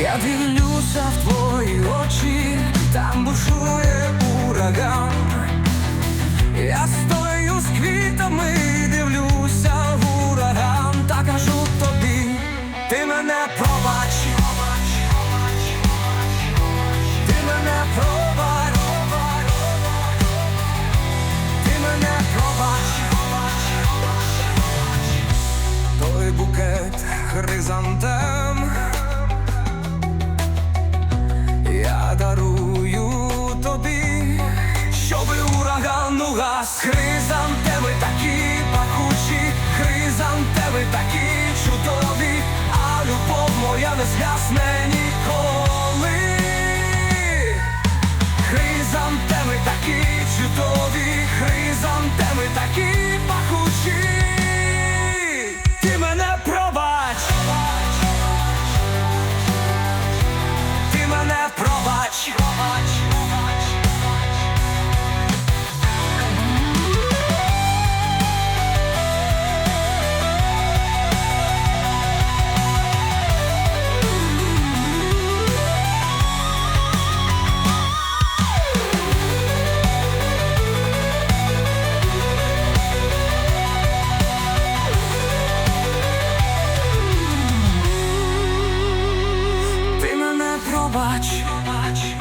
дивлюся в твої очі, там бушує ураган. Я стою з квітами, дивлюся в ураган, та кажу тобі, ти мене пробач, ти мене пробач, ти мене пробач, той букет хризантем. Угас Хризантеми такі пахучі, хризантеми такі чудові, а любов моя не згасне ніколи. Хризантеми такі побач.